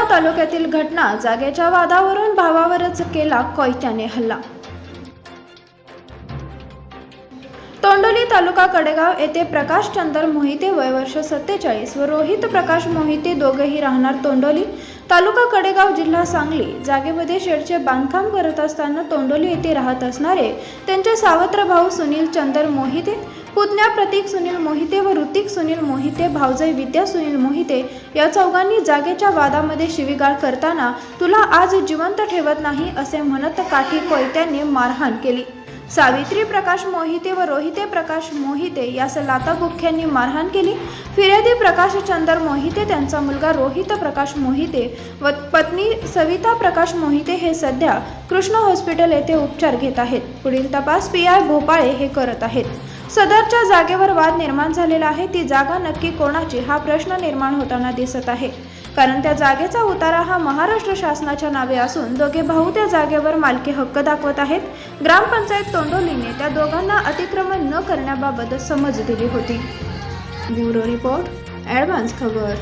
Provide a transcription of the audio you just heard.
तालुक्यातील घटना जागेच्या वादावरून भावावरच केला कोयत्याने हल्ला. तालुका कडेगाव येथे प्रकाश चंदर मोहिते वय वर्ष सत्तेचाळीस व रोहित प्रकाश मोहिते दोघेही राहणार तोंडोली. तालुका कडेगाव जिल्हा सांगली. जागेमध्ये शेडचे बांधकाम करत असताना तोंडोली येथे राहत असणारे त्यांचे सावत्र भाऊ सुनील चंदर मोहिते पुतण्या प्रतीक सुनील मोहिते व ऋतिक सुनील मोहिते भावजय विद्या सुनील मोहिते या चौघांनी जागेच्या वादामध्ये शिवीगाळ करताना तुला आज जिवंत ठेवत नाही असे म्हणत काठी कोयत्यांनी मारहाण केली. सावित्री प्रकाश मोहिते व रोहिते प्रकाश मोहिते यास लाताबुख्यांनी मारहाण केली. फिर्यादी प्रकाश चंदर मोहिते त्यांचा मुलगा रोहित प्रकाश मोहिते व पत्नी सविता प्रकाश मोहिते हे सध्या कृष्ण हॉस्पिटल येथे उपचार घेत आहेत. पुढील तपास पी आय भोपाळे हे करत आहेत. सदरच्या जागेवर वाद निर्माण झालेला आहे. ती जागा नक्की कोणाची हा प्रश्न निर्माण होताना दिसत आहे. कारण त्या जागेचा उतारा हा महाराष्ट्र शासनाच्या नावे असून दोघे भाऊ त्या जागेवर मालकी हक्क दाखवत आहेत. ग्रामपंचायत तोंडोलीने त्या दोघांना अतिक्रमण न करण्याबाबत समज दिली होती. ब्युरो रिपोर्ट ॲडव्हान्स खबर.